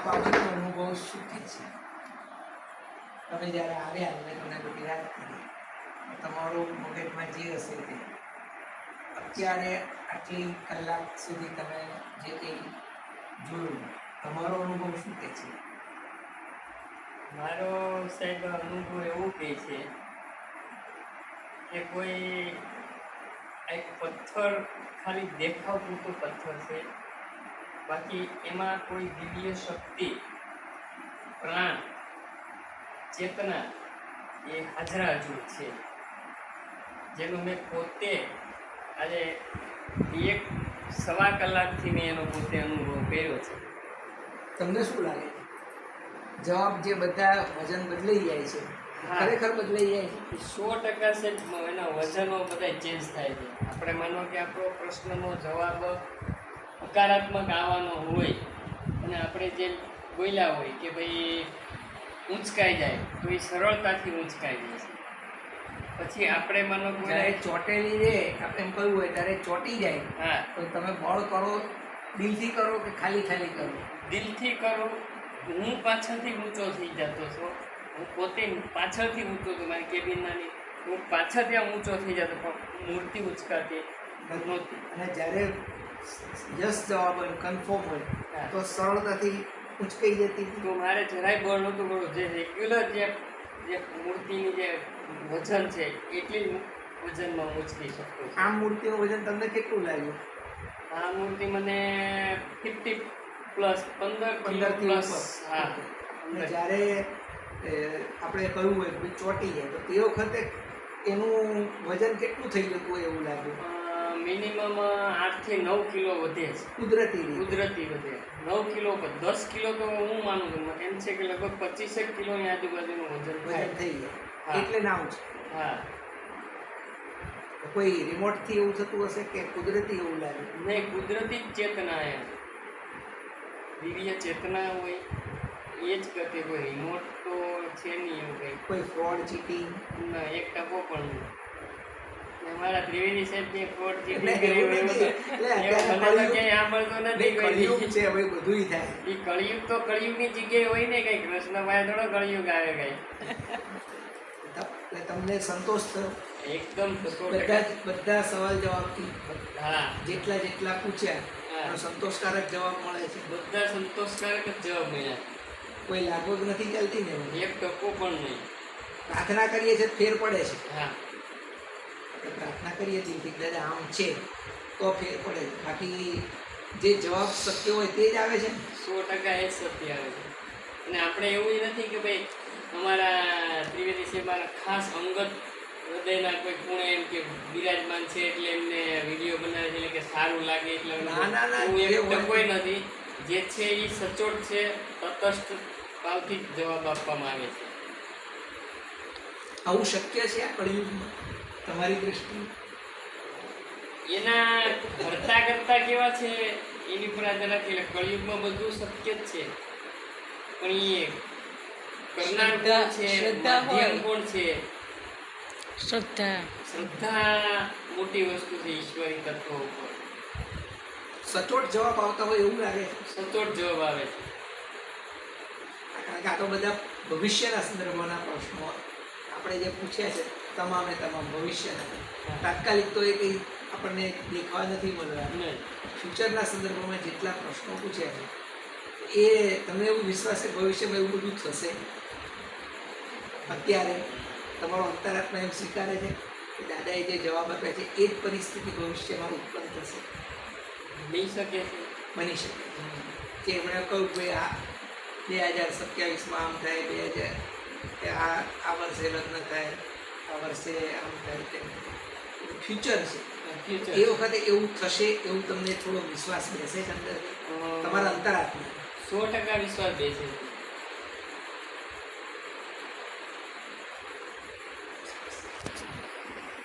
આ બાબતનો કહે છે? તમે જ્યારે આવ્યા એટલે તમને વાત કરી તમારું મગજમાં જે હશે તે. અત્યારે આટલી કલાક સુધી તમે જે કંઈ જોયું, તમારો અનુભવ શું કહે છે? મારો સાહેબ, અનુભવ એવું કહે છે કે કોઈ એક પથ્થર ખાલી દેખાવ પૂરતો પથ્થર છે. બાકી એમાં કોઈ દિવ્ય શક્તિ પ્રાણ ચેતના એ હાજરા હજુ છે. જેનું મેં પોતે આજે એક સવા કલાકથી મેં એનો પોતે અનુભવ કર્યો છે. તમને શું લાગે છે? જવાબ જે બધા વજન બદલાઈ જાય છે. ખરેખર બદલાઈ જાય છે? સો ટકા છે એના વજનો બધા ચેન્જ થાય છે. આપણે માનો કે આપણો પ્રશ્નનો જવાબ હકારાત્મક આવવાનો હોય અને આપણે જે બોલ્યા હોય કે ભાઈ ઊંચકાઈ જાય તો એ સરળતાથી ઊંચકાઈ જાય છે. પછી આપણે માનો જ્યારે ચોટેલી રે આપણે એમ કહ્યું હોય ત્યારે ચોટી જાય. હા. તો તમે બળ કરો દિલથી કરો કે ખાલી ખાલી કરો? દિલથી કરો હું પાછળથી ઊંચો થઈ જતો છું. હું પોતે પાછળથી ઊંચો છું મારી કેબિન નાની. હું પાછળથી ત્યાં ઊંચો થઈ જતો પણ મૂર્તિ ઉચકાતી નહોતી અને જ્યારે યસ જવાબ હોય કન્ફર્મ હોય. તો સરળતાથી ઉચકાઈ જતી. તો મારે જરાય બળ નહોતું પડવું જે રેગ્યુલર જે જે મૂર્તિની જે વજન છે એટલી વજનમાં ઉચકી શકું આ મૂર્તિનું વજન તમને કેટલું લાગ્યું? આ મૂર્તિ મને ફિફ્ટી પ્લસ પંદર પંદર પંદરથી પ્લસ હા. જ્યારે આપણે કહ્યું હોય કે ચોટી જાય તો તે વખતે એનું વજન કેટલું થઈ જતું હોય એવું લાગ્યું? મિનિમમ આઠથી નવ કિલો વધે છે. કુદરતી કુદરતી વધે. નવ કિલો પર દસ કિલો તો હું માનું છું એમ છે કે લગભગ પચીસેક કિલોની આજુબાજુનું વજન વજન થઈ જાય એટલે નામ છે. હા. કોઈ રિમોટથી એવું થતું હશે કે કુદરતી એવું લાગે? નહીં કુદરતી જ ચેતના એમ. દિવ્ય ચેતના હોય એ જ ગતિ હોય. રિમોટ તો છે નહીં એવું કંઈ. કોઈ ફ્રોડ ચીટિંગ ના એક ટકો પણ નહીં. ને અમારા સાહેબ જે ફ્રોડ એટલે ચીટિંગ કર્યું એવું એવું નથી. તો એટલે એવું અત્યારે મને તો કળિયુગ- ક્યાંય સાંભળતો નથી કોઈ. કળિયુગ દી. છે ભાઈ બધુંય થાય. ઈ કળિયુગ તો કળિયુગની જગ્યાએ હોય ને કઈ કૃષ્ણભાઈ થોડો કળિયુગ આવે કઈ એટલે તમને સંતોષ થયો? એકદમ બધા બધા સવાલ જવાબથી હા. જેટલા જેટલા પૂછ્યા. સંતોષકારક જવાબ મળે છે. બધા સંતોષકારક જ જવાબ મળ્યા. કોઈ લાગવગ નથી ચાલતી ને એક ટકો પણ નહીં. પ્રાર્થના કરીએ છીએ ફેર પડે છે. હા. પ્રાર્થના કરીએ કે દાદા આમ છે તો ફેર પડે. બાકી જે જવાબ સત્ય હોય તે જ આવે છે સો ટકા એ જ સત્ય આવે છે. અને આપણે એવું નથી કે ભાઈ અમારા ત્રિવેદી છે ખાસ અંગત હૃદયના કોઈ ખૂણે એમ કે બિરાજમાન છે એટલે એમને વીડિયો બનાવે છે એટલે કે સારું લાગે એટલે ના ના, ના, હું એવું ટકોય નથી. જે છે એ સચોટ છે તટસ્થ ભાવથી જવાબ આપવામાં આવે છે. આવું શક્ય છે આ કળિયુગમાં? તમારી દ્રષ્ટિ? એના કરતા કરતા કેવા છે એની પર આધાર રાખી કળિયુગમાં બધું શક્ય જ છે. પણ એ કરનાર છે શ્રદ્ધા માધ્યમ કોણ છે. શ્રદ્ધા. શ્રદ્ધા મોટી વસ્તુ છે ઈશ્વરી તત્વો ઉપર. સચોટ જવાબ આવતા હોય એવું લાગે છે. સચોટ જવાબ આવે છે. કારણ કે આ તો બધા ભવિષ્યના સંદર્ભોના પ્રશ્નો આપણે જે પૂછ્યા છે તમામે તમામ ભવિષ્ય તાત્કાલિક તો એ કંઈ આપણને દેખવા નથી મળ્યા. ફ્યુચરના સંદર્ભમાં જેટલા પ્રશ્નો પૂછ્યા છે એ તમને એવું વિશ્વાસ છે ભવિષ્યમાં એવું બધું થશે? અત્યારે તમારો અંતરાત્મા એમ સ્વીકારે છે કે દાદાએ જે જવાબ આપ્યા છે એ જ પરિસ્થિતિ ભવિષ્યમાં ઉત્પન્ન થશે? બની શકે બની શકે. કે એમણે કહ્યું કે આ બે હજાર સત્યાવીસમાં આમ થાય બે હજાર કે આ આ વર્ષે લગ્ન થાય આ વર્ષે આમ ફ્યુચર છે. ફ્યુચર એ વખતે એવું થશે એવું તમને થોડો વિશ્વાસ બેસે છે અંદર? તમારા અંતરાત્મા. સો ટકા વિશ્વાસ બેસે છે.